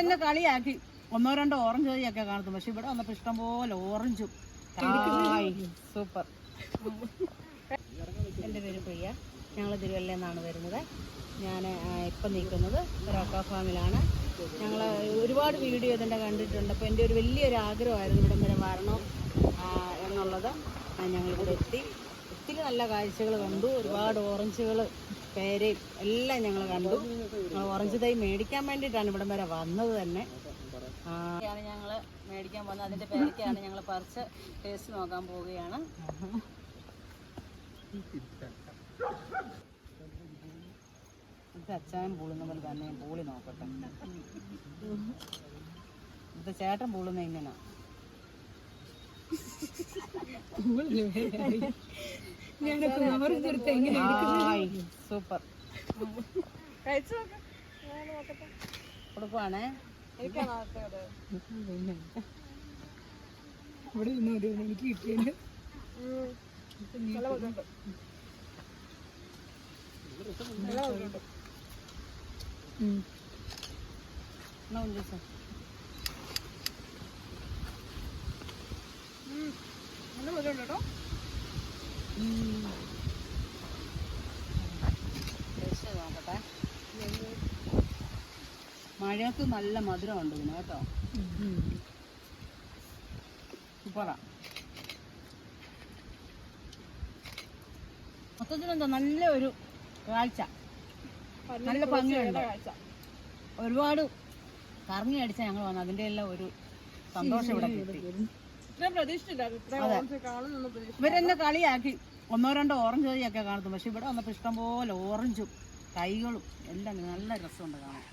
എന്നെ കളിയാക്കി. ഒന്നോ രണ്ടോ ഓറഞ്ച് തൈയൊക്കെ കാണത്തും. പക്ഷെ ഇവിടെ വന്നപ്പോ ഇഷ്ടം പോലെ ഓറഞ്ചും സൂപ്പർ എന്റെ പേര് പ്രിയ. ഞങ്ങൾ തിരുവല്ലയിൽ നിന്നാണ് വരുന്നത്. ഞാൻ ഇപ്പം നിൽക്കുന്നത് റോക്ക ഫാമിലാണ്. ഞങ്ങൾ ഒരുപാട് വീഡിയോ ഇതിന്റെ കണ്ടിട്ടുണ്ട്. അപ്പോൾ എന്റെ ഒരു വലിയൊരു ആഗ്രഹമായിരുന്നു ഇവിടം വരെ വരണം എന്നുള്ളത്. ഞങ്ങളിവിടെ എത്തി. ഒത്തിരി നല്ല കാഴ്ചകൾ കണ്ടു. ഒരുപാട് ഓറഞ്ചുകൾ പേരയും എല്ലാം ഞങ്ങൾ കണ്ടു. ഞങ്ങൾ ഓറഞ്ച് തൈ മേടിക്കാൻ വേണ്ടിയിട്ടാണ് ഇവിടം വരെ വന്നത് തന്നെ. ാണ് ഞങ്ങൾ മേടിക്കാൻ പോകുന്നത്. അതിന്റെ പേരക്കാണ് ഞങ്ങൾ പറിച്ച് ടേസ്റ്റ് നോക്കാൻ പോവുകയാണ്. ഇത് അച്ചായൻ പൂളുന്ന പോലെ തന്നെ പൂളി നോക്കട്ടെ. ഇത് ചേട്ടൻ പൂളുന്ന ഇങ്ങനെ സൂപ്പർ. കൊടുക്കുവാണേ. ഇവിടെ ഇരുന്ന് ഒരു എനിക്ക് കിട്ടിയത്. എന്നാ ഉണ്ട് സാർ ടേസ്റ്റ് നോക്കട്ടെ മഴയത്ത് നല്ല മധുരമുണ്ട് ഇതിന് കേട്ടോ. സൂപ്പറാ. മൊത്തത്തിലെന്താ? നല്ല ഒരു കാഴ്ച. നല്ല ഭംഗിയുണ്ട്. ഒരുപാട് കറങ്ങി അടിച്ച ഞങ്ങൾ വന്നു. അതിന്റെ എല്ലാം ഒരു സന്തോഷം ഇവിടെ കിട്ടി. ഇവരെന്നെ കളിയാക്കി. ഒന്നോ രണ്ടോ ഓറഞ്ച് തൈയൊക്കെ കാണത്തും. പക്ഷെ ഇവിടെ വന്നപ്പോൾ ഇഷ്ടംപോലെ ഓറഞ്ചും കൈകളും എല്ലാം നല്ല രസമുണ്ട് കാണാൻ.